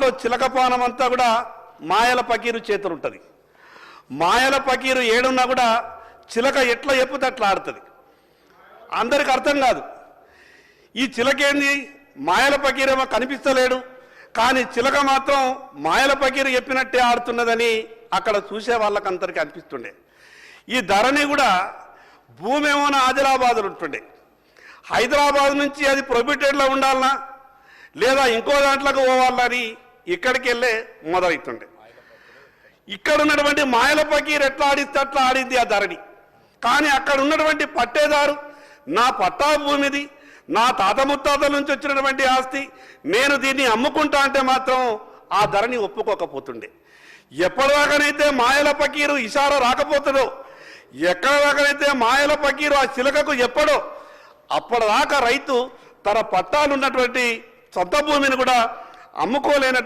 లో చిలకపానం అంతా కూడా మాయల పకీరు చేతులు ఉంటుంది మాయల పకీరు ఏడున్నా కూడా చిలక ఎట్లా చెప్పుతే అట్లా ఆడుతుంది. అందరికి అర్థం కాదు. ఈ చిలకేంది? మాయల పకీరేమో కనిపిస్తలేడు కానీ చిలక మాత్రం మాయల పకీరు చెప్పినట్టే ఆడుతున్నదని అక్కడ చూసే వాళ్ళకి అందరికీ అనిపిస్తుండే. ఈ ధరని కూడా భూమి ఏమో ఆదిలాబాదులు ఉంటుండే. హైదరాబాద్ నుంచి అది ప్రొబిటెడ్లో ఉండాలనా? లేదా ఇంకో దాంట్లోకి పోవాలని ఇక్కడికి వెళ్ళే మొదలవుతుండే ఇక్కడ ఉన్నటువంటి మాయల పకీర్ ఎట్లా ఆడిస్తే అట్లా ఆడింది ఆ ధరణి. కానీ అక్కడ ఉన్నటువంటి పట్టేదారు నా పట్టా భూమిది నా తాత ముత్తాతల నుంచి వచ్చినటువంటి ఆస్తి నేను దీన్ని అమ్ముకుంటా అంటే మాత్రం ఆ ధరని ఒప్పుకోకపోతుండే. ఎప్పటిదాకానైతే మాయల పకీరు ఇషార రాకపోతుందో ఎక్కడదాకానైతే మాయల పకీరు ఆ చిలకకు ఎప్పుడో అప్పటిదాకా రైతు తన పట్టాలు ఉన్నటువంటి సొంత భూమిని కూడా అమ్ముకోలేనటువంటి